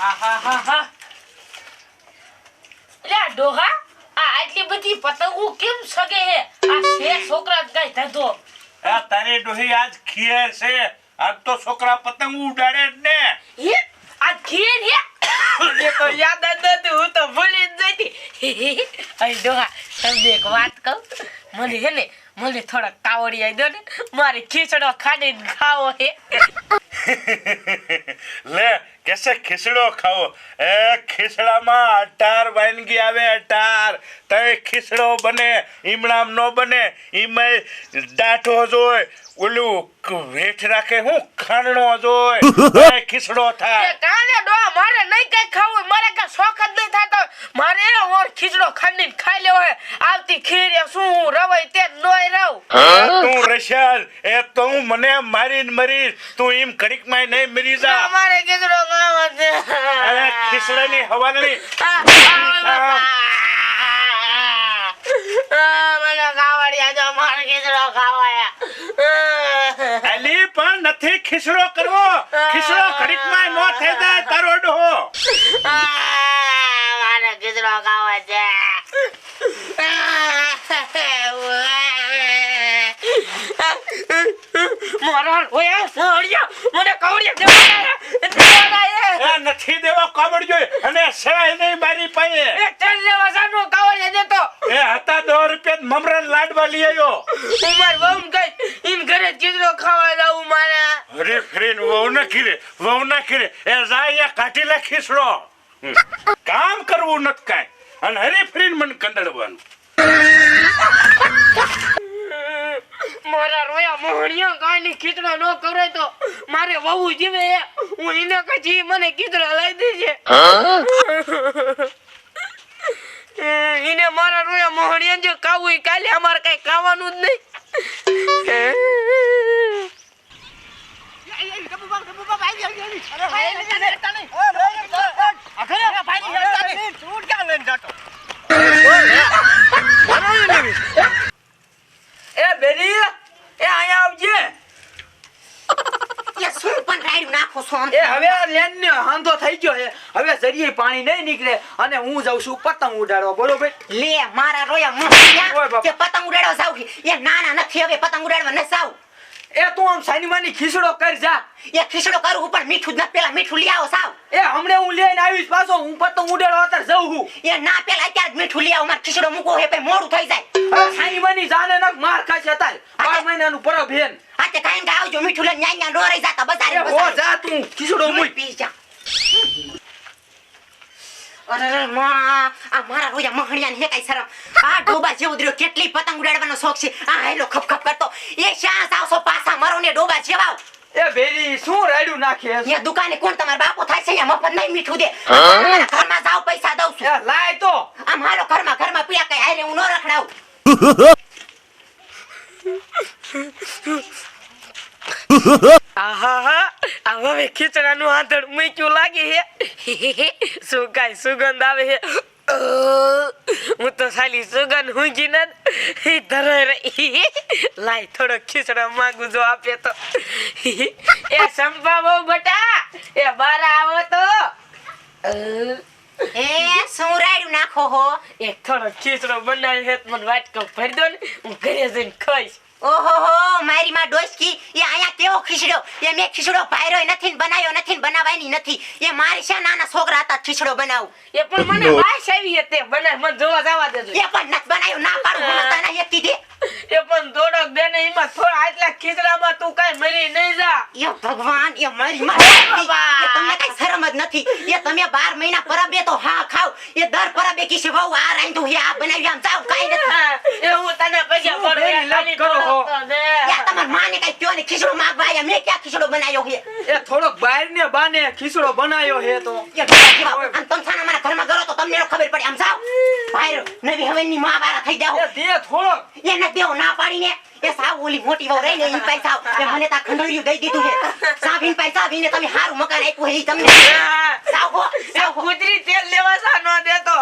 આહાહાહા. લે ડોહા આ આટલી બધી પતંગો કેમ સગે હે? આ છે છોકરા કઈ ધંધો. આ તારી ડોહી આજ ખીર છે. આજ તો છોકરા પતંગ ઉડાડે જ ને. હે? આ ખીર હે? મને તો યાદ જ નથી હું તો ભૂલી જ જતી. ડોહા તમને એક વાત કહું? મને હે ને મને થોડા કાવડી આવી દો ને. મારે ખીચડો ખાડીને ખાવો હે. લે, કેસે ખીચડો ખાવો? એ ખીચડામાં અટાર વાનગી આવે, અટાર. તય ખીચડો બને, ઈમણામ નો બને ઈમય દાંઠો જોય ઓલું વેઠ રાખે હું? ખાણનો જોય ખીસડો થાય. કાને ડો મારે નહીં કઈ ખાવું મારે કઈ શોખ જ નહીં થતો મારે ઓર ખીચડો ખાંડીને ખાઈ લેવો હે. આવતી ખીર એ શું હું રવાય તે નોય રહું. તું રશિયન એ તો હું મને મારીને મરી તું એમ કડીકમાં નહીં મરી જા. મારે ખીચડો ખાવા છે. અરે ખીચડાની હવાલણી મને ખાવડિયા જો મારે ખીચડો ખાવો હે પણ નથી ખીચડો કરવો. ખીચડો ઘડીકમાં નો થઈ જાય તારો ડોહો. મારે ખીચડો ખાવો છે મોરલ ઓય મોરિયા મને કવડિયા નથી દેવો જોઈ અને છે નહીં મારી પાસે. એ ચાલ લેવા સાનો કવડિયા દેતો એ હતા દો રૂપિયા મમરાન લાડવા લઈ આવ્યો. ઉમર માર વહુ ગઈ ઇન ઘરે ચીજરો ખાવા જાઉં મારા. અરે ફ્રેન્ડ વહુ ના ખીરે વહુ ના ખીરે. એ જાય કાઢી લે ખીસડો. કામ કરવું નથી કાંઈ. અને હરી ફ્રેન્ડ મને કંદડવાનું મારા રોયા મોહણિયા કાંઈ ખીચડો ન કરે તો મારે વહુ જીવે હું એને કછી મને ખીચડો લઈ દેજે. એને મારા રોયા મોહણિયા જે ખાવું કાલે અમારે કઈ ખાવાનું જ નહીં. એ બેરી એ અહીંયા આવજે. એ શું પણ રાડ્યું નાખો છો? એ હવે આ લેન ને હાંધો થઈ ગયો છે. હવે જરીએ પાણી નહીં નીકળે અને હું જાઉં છું પતંગ ઉડાડવા. બરોબર લે મારા રોયા ઓય કે પતંગ ઉડાડવા જાવ એ નાના નથી હવે પતંગ ઉડાડવા ન જાવ એ તું આમ સાનીમાની ખીસડો કર જા. એ ખીસડો કરું પણ મીઠું જ નથી પેલા મીઠું લઈ આવો સાવ. એ હમણે હું લઈને આવીશ પાછો હું પતો ઉડેડો અત્યારે જઉં હું એ ના પેલા અત્યારે જ મીઠું લઈ આવો મારે ખીસડો મૂકો હે પે મોડું થઈ જાય. સાનીમાની જાને નક માર ખાશે અત્યારે. બાર મહિનાનું પરબ હેન આ તે કાંઈ આવજો મીઠું લઈને ન્યા ન્યા ડોરાઈ જાતા બજારે ઓ જા તું ખીસડો મુઈ પી જા. અરે માં આ મારા રોયા મહણિયાને હે કાંઈ શરમ. આ ડોબા જેવો દ્ર્યો કેટલી પતંગ ઉડાડવાનો શોખ છે. આ હેલો ખપ ખપ કરતો. એ શ્યાં આવશો પાછા મરો ને ડોબા જેવાવ એ બેરી શું રાડ્યું નાખે છે? દુકાને કોણ તમારા બાપો થાય છે? અહીંયા મફત નહીં મીઠું દે. ઘરમાં જાવ પૈસા દઉં છું. લાય તો. આમ હાલો ઘરમાં ઘરમાં પીયા કઈ હારે હું ન રખડાવું. આહાહા આ હવે ખીચડાનું આંધણ ક્યું લાગે હે. શું કાંઈ સુગંધ આવે છે? હું તો સાલી સુગંધ હુંજી ન ધરે લાય થોડો ખીચડો માંગુ જો આપે તો. એ સંપા બહુ બટા. એ બાર આવો તો. એ શું રાડ્યું નાખો હો? એક થોડો ખીચડો બનાવી હેત મને વાટકો ભરી દો ને. હું ઘરે જઈને ખાઈશ. ઓહો મારી માં ડોસકી એ આયા કેવો ખીચડો? એ મેં ખીચડો પાયરો નથી ને બનાવ્યો નથી ને બનાવવાની નથી. એ મારી છે નાના છોકરા હતા ખીચડો બનાવું? એ પણ મને વાસ આવી હતી. બનાવ મને જોવા જવા દેજો. એ પણ નથી બનાવ્યું ના પાડું મને તને એક કીધી. એ પણ દોડક દે ને એમાં થોડા આટલા ખીચડામાં તું કઈ મરી નહીં જા. એ ભગવાન એ મારી માં એ તમને કઈ શરમ જ નથી. એ તમે બાર મહિના પરબે તો હા ખાવ. એ દર પરબે કીસે વહુ આ રાંધું હે આ બનાવી આમ જાવ કાઈ નથી. એ હું તને પૈસા શું લાલી કરો. તમાર માને કઈ કયો ને ખીચડો માંગવા આયા મેં ક્યાં ખીચડો બનાવ્યો હે? એ થોડોક બહાર ને બાને ખીસડો બનાવ્યો હે તો. એ ડોસા જેવા. આમ તમે મારા ઘરમાં ગરો તો તમને ખબર પડે આમ જાવ ભાઈરો નવી હવેલી માં વાળા થઈ જાવ ના પાડીને એ સાવ ઓલી મોટી વહુ રહી ને ઈ પૈસા એ મને તા ખંડોળિયું દઈ દીધું છે સાવીન પૈસા આવીને તમે હારું મકાન આપ્યું હે તમને. સાવ હો સાવ હો. તેલ લેવા સા ન દેતો.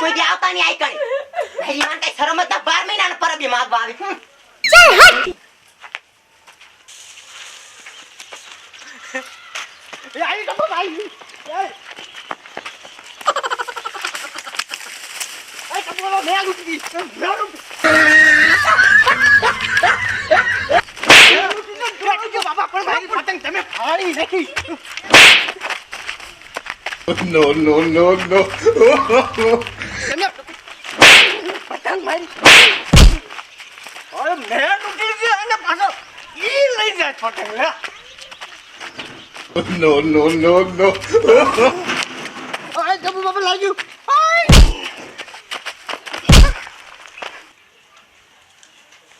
કોઈ દી આવતા નહીં આઈ કણી. મારી કઈ શરમ જ ના બાર પર બી માગવા આવી તો બાબા આવી એ એ તો નાખી. No, no, no, no. તમે પતંગ મારી અરે મેં ઉઠી ગયો અને પાછો ઈ લઈ જાય પતંગ લે No, no, no, no. અરે જબુ બાબા લાગ્યું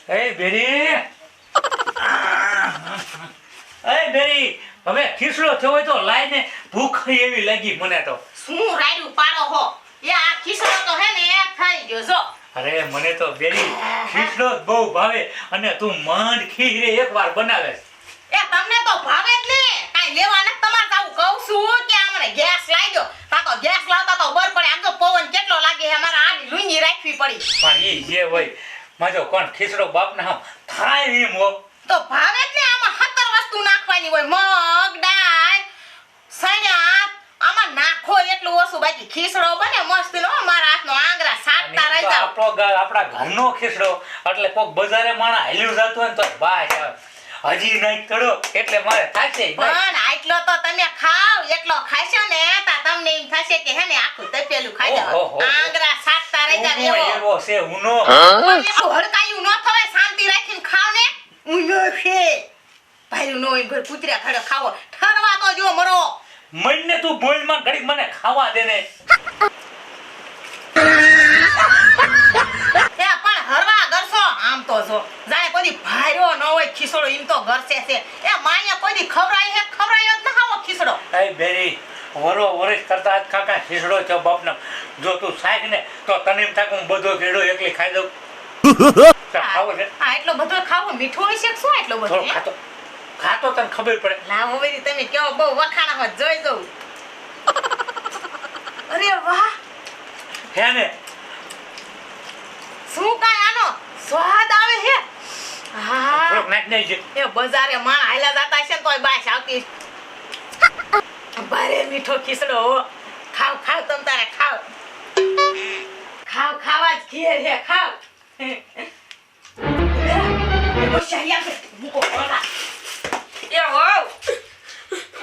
એ બેરી. એ બેરી હવે ખીસડો થયો હોય તો લાઈને ભૂખ એવી લાગી મને તો. શું રાયડું પાડો હો? એ આ ખીસડો તો હે ને એ થઈ ગયો જો. અરે મને તો બેરી ખીસડો બહુ ભાવે અને તું માંડ ખીરે એકવાર બનાવે. તો ભાવે જ ને. કાઈ લેવા નથી તમારે આવું કહું છું કે આમને ગેસ લાગ્યો તા તો ગેસ લાવતા તો બર પડે. આમ તો પવન કેટલો લાગે છે. અમારે આડી લુંગી રાખવી પડી. પણ એ જે હોય માજો કોણ ખીસડો બાપના આમ થાય એમ હો. તો ભાવે જ ને આમાં સત્તર વસ્તુ નાખવાની હોય. મગ દાળ સણ્યા આમાં નાખો એટલું ઓછું. બાકી ખીસડો બને મસ્ત નો મારા હાથનો આંગરા સાટતા ઈ તો જાવ આપણો આપણા ઘરનો ખીસડો એટલે કોક બજારે માણા હેલ્યું જતું હોય ને તો બાય હજી નહીં તળો એટલે મારે થાશે. પણ આટલો તો તમે ખાવ એટલો ખાશો ને તા તમને એમ થશે કે હે ને આખું તપેલું ખાઈ જાવ. આંગરા સાતતા રહી ઊનો એવો. એવો છે ઉનો. પણ હડકાયું ન થવાય શાંતિ રાખીને ખાવ ને. ઉનો છે. ભાઈ નો એમ ઘર કૂતરા ખાડો ખાવો. ઠરવા તો જો મરો. મને તું બોલમાં ઘડીક મને ખાવા દે ને એ પણ હરવા ગરસો આમ તો જો જાણે કોઈ દી ભાર્યો ન એમ તો ઘર છે એ માયા કોઈ દી ખવરાય હે ખવરાયો જ ના આવો ખીસડો એ બેરી વરો વરસ કરતા આજ કાકા ખીસડો છો બાપનો. જો તું સાખ ને તો તને એમ થાય હું બધો ખેડો એકલી ખાઈ દઉં. ખાવો છે? આ એટલો બધો ખાવો? મીઠો હોય છે શું એટલો બધો ખાતો. ખાતો તને ખબર પડે. લાવો હવે તમે કેવો બહુ વખાણા જોઈ દઉં અરે વાહ! હે ને? શું કાય આનો સ્વાદ આવે છે? થોડોક નાખ એ બજારે માણ હાલ્યા જતા છે ને તોય બાસ આવતી બારે મીઠો ખીસડો હો. ખાવ ખાવ તમ તારે ખાવ. ખાવ ખાવા જ ખીર છે ખાવ.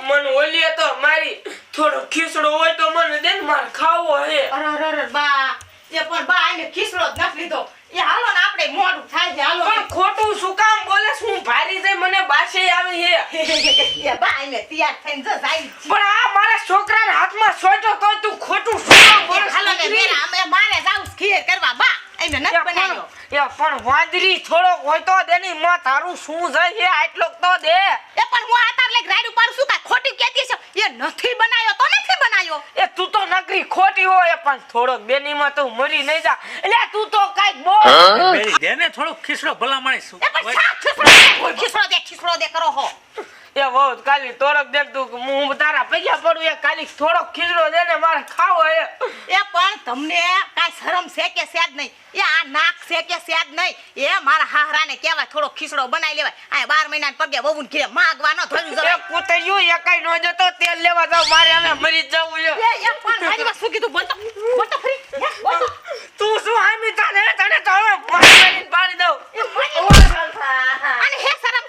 મને ઓલી તો મારી થોડો ખીસડો હોય તો મને દે ને મારે ખાવો હે. અરે અરે બા. એ પણ બા આને ખીસડો જ નથી લીધો. એ હાલો ને આપણે મોડું થાય છે હાલો. પણ ખોટું શું કામ બોલે શું ભારી જાય મને બાસે આવે હે એ બા આને તૈયાર થઈને જો જાય પણ આ મારા છોકરાના હાથમાં સોટો તો તું ખોટું શું કામ બોલે હાલો ને મેરા અમે મારે જાવ ખીર કરવા બા. એને નથી બનાવ્યો. એ પણ વાંદરી થોડોક હોય તો દે ની માં તારું શું જાય છે આટલો તો દે. એ પણ હું આ તાર લેક રાઈડ ઉપાડું છું કાંઈ ખોટી કહેતી છે એ નથી બનાવ્યો તો નથી બનાવ્યો એ તું તો નકરી ખોટી હોય પણ થોડોક બેનીમાં તું મરી નહીં જા. એટલે તું તો કંઈક બોલ. બેરી દે ને થોડોક ખીસડો ભલા માણસ શું? એ પણ શા ખીસડો દે? ખીસડો દે ખીસડો દે કરો હો. એ બહુ કાલી તોરક દે તું હું તારા પૈસા પડું એ કાલી થોડોક ખીસડો દે ને મારે ખાવો એ એ પણ તમને કાંઈ શરમ છે કે છે જ નહીં. એ છે કે છે જ નહીં. એ મારા હાહરાને કહેવાય થોડો ખીસડો બનાવી લેવાય. આ બાર મહિના પગે બહુ ઘીરે માગવાનો થયું જવાય. કૂતર્યું એકાઈ નો જતો તેલ લેવા જાવ મારે અમે મરી જવું છે. એ એ પણ મારી શું કીધું? બોલતો બોલતો ફરી. તું. શું હામી તને તને તો હવે મારી પાડી દઉં. એ મારી અને હે શરમ.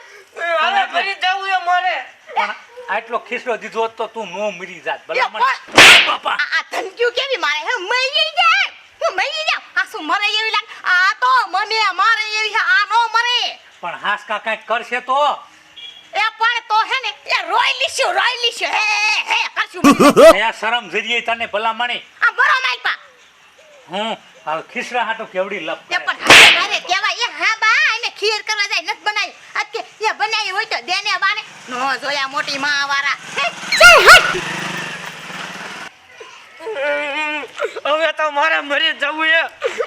હવે મરી જવું છે મારે. આટલો ખીસડો દીધો તો તું નો મરી જાત ભલા મને. બાપા. આ ધમક્યું કેવી મારે? હે મરી જાય હું મરી જાઉં આ શું મરે એવી લાગે આ તો મને મારે એવી છે આ નો મરે પણ હાસકા કાંઈક કરશે તો? એ પણ તો હે ને એ રોઈ લીશું રોઈ લીશું હે હે કરશું. આ શરમ જરીએ તને ભલા માણી આ બરો માલપા હું હાલ ખીસડા હાટો કેવડી લપ એ પણ હારે હારે કહેવાય એ હા બા એને ખીર કરવા જાય નત બનાવી. આજ કે એ બનાવી હોય તો દેને બાને. નો જોયા મોટી માં વાળા હવે તો મારે મરી જવું છે.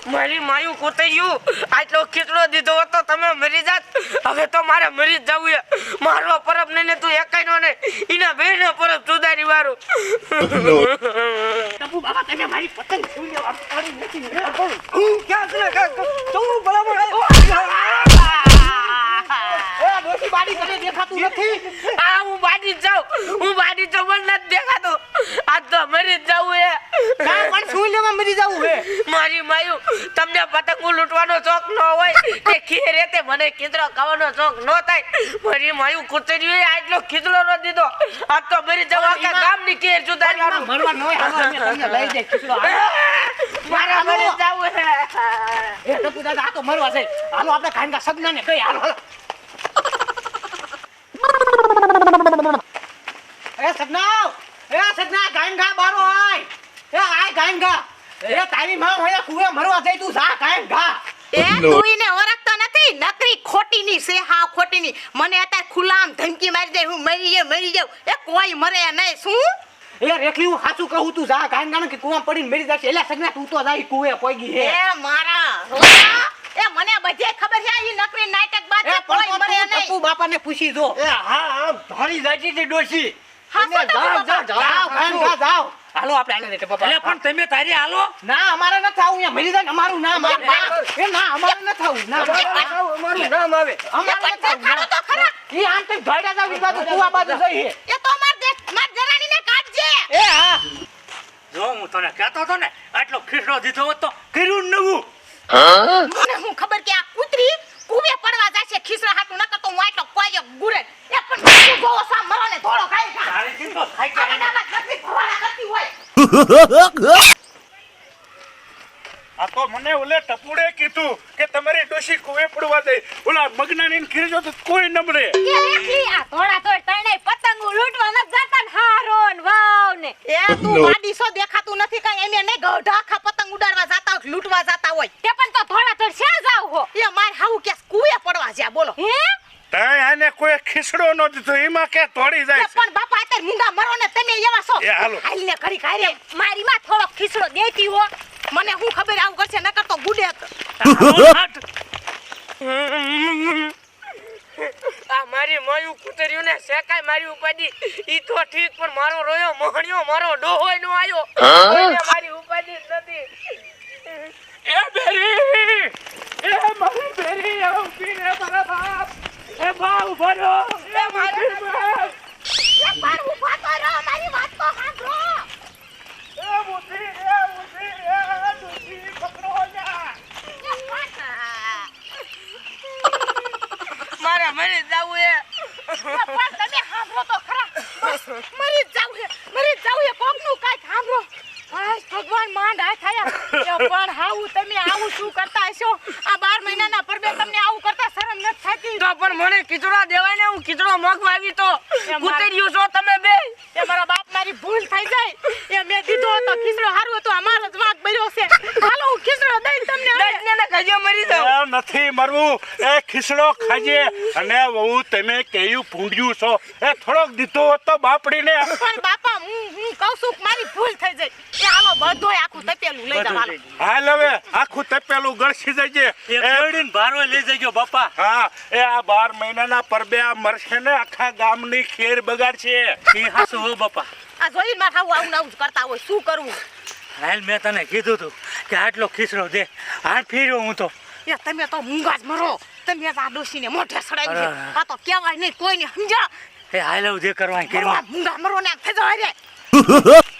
મારી માયું કૂતર્યું આટલો ખીચડો દીધો હતો તમે મરી જાત હવે તો મારે મરી જ જવું છે મારો પરબ નહીં ને તું એકાઈ નો નહીં એના બે ને પરબ સુધારી વાળું બાબા તમે મારી પતંગ હું ક્યાં છે કાકા તું બરાબર દેખાતું નથી આ હું બાડી જ જાઉં હું બાડી ત્યાંથી નથી દેખાતું આજ તો મરી જવું હે. કાં પણ શું લેવા મરી જવું હે? મારી માયું તમને પતંગો લૂંટવાનો શોખ ન હોય ખીર મને ખાવાનો શોખ ન થાય. મારી માયુ કૂતરી આટલો ખીચડો ન દીધો. આજ તો મરી જવા આખા ગામની ખીર જુદારી એમાં મરવા ન હોય હાલો અમે તમને લઈ જાય ખીચડો મારા મરી જવું હે. એ ટપુ દાદા આ તો મરવા છે. હાલો આપણે ખાનગા સગનાને કઈ હાલો હાલો એ સગનાવ એ ગાયનગા બારો આય. એ આય ગાયનગા એ તારી માં હોય કુવે મરવા જઈ તું જા ગાયનગા એ તું ઈને ઓળખતો નથી? નકરી ખોટીની છે હા ખોટીની. મને અત્યારે ખુલામ ધમકી મારી દે હું મરી જાઉં મરી જાઉં. એ કોઈ મરે નહીં શું? એ રેખલી હું સાચું કહું તું જા કે કુવા પડીને મરી જશે. એટલે સગના તું તો જાય કુવે પોગી હે. એ મારા એ મને બધે ખબર છે ઈ નકરી નાટક બાદ એ કોઈ મરે નહીં. બાપાને પૂછી જો. એ હા આમ ધોળી જાતી હતી ડોશી. હાલો આપણે હાલે ટપુ એટલે પણ તમે તારી હાલો? ના અમારે ન થાવું અહીંયા મરી જાય અમારું નામ આવે. એ ના અમારે ન થાવું ના. અમારું નામ આવે. અમારે ન થાવું તો ખરા. ઈ આમ તો ધોઈડા જાવ બાજુ કુવા બાજુ જઈએ એ તો માર દે માર જરાણીને કાઢજે. એ હા. જો હું તને કહેતો હતો ને આટલો ખીસડો દીધો હતો કર્યું નવું. મને હું ખબર કે આ કૂતરી કુવે પડવા જાય છે ખીસરા હાટું ન કરતો હું આટલો કોઈ ગુરે. એ પણ તું ગોવો સા મરો ને થોડો ખાઈ ખા તારી ચિંતો થાય કે ભવાડા કરતી હોય. આ તો મને ઓલે ટપુડે કીધું કે તમારી ડોશી કુવે પડવા દે. ઓલા મગનાની ખીરજો તો કોઈ નમરે કે એકલી આ ઘોડા તો તણે પતંગ લૂંટવા ન જતા હારો ન વાવ ને એ તું માડીસો દેખાતું નથી કાંઈ. એને ને ગઢા આખા પતંગ ઉડાડવા જાતા હોય લૂંટવા જાતા હોય. તે પણ તો ધોળા તો શ્યાં જાવ હો એ માર હાવ કે કુવે પડવા જ્યા બોલો. હે? તાય આને કોઈ ખીસડો ન દીધો એમાં કે તોડી જાય પણ બાપા અત્યારે મૂંગા મરો ને તમે એવા છો. એ હાલો. હાલીને ઘડી ખાઈ રે મારી માં થોડો ખીસડો દેતી હો. મને હું ખબર આવું કરશે? ન કરતો ગુડે. આ મારી માયું કુતર્યું ને શેકાય મારી ઉપાડી. ઈ તો ઠીક પણ મારો રોયો મોહણિયો મારો ડોહોય નો આયો મારી ઉપાડી નથી. એ બેરી એ મારી બેરી આવ ઊભી મારા બાપ. એ બા ઊભો એ મારી બાપ. એ ઊભા તો રહો મારી વાત તો સાંભળો એ બુદ્ધિ એ બુદ્ધિ એ બુદ્ધિ પકડો જા એ પણ- મારે મરી જાવું એ પણ તમે સાંભળો તો ખરા બસ, મરી જ જાવું છે મરી જ જાવું છે કોકનું કાંઈક સાંભળો હાય ભગવાન માંડ આ થયા એ પણ હાવું તમે આવું શું કરતા હશો આ બાર મહિનાના પરબે તમને આવું કરતા શરમ નથી થતી ખીચડો દેવાય ને હું ખીચડો મગવા આવી તો કૂતર્યું છો તમે બે. એ મારા બાપ મારી ભૂલ થઈ જાય. એ મેં દીધો હતો ખીસડો હારું હતો અમારો જ વાંક બન્યો છે. હાલો હું ખીસડો દઈ તમને હવે- દઈને ને કજો મરી જાવ નથી મરવું. એ ખીસડો ખાજે. અને વહુ તમે કેયું ભૂંડ્યું છો? એ થોડોક દીધો હતો બાપડીને. પણ બાપા હું હું કહું છું મારી ભૂલ થઈ જાય. એ હાલો બધોય આખું તપેલું લઈ જાવ હાલો. હાલ હવે આખું તપેલું ગળસી જજે. એ એ ભારો લઈ જજો બાપા. હા એ આ બાર મહિનાના પરબે આ મરશે ને આખા ગામની ખેર બગાડશે. એ હાસુ હો બાપા. આ જોઈને મારે આવું આવું આવું કરતા હોય. શું કરવું? હાલ મેં તને કીધું તું કે આટલો ખીસડો દે. હાથ ફેર્યો હું તો. એ તમે તો મૂંગા જ મરો. તમે આ ડોસીને મોઢે સડાવી છે. આ તો કહેવાય નહીં કોઈને સમજા એ હાલ જે કરવાની કરવા મૂંગા મરો ને ફેજો રે.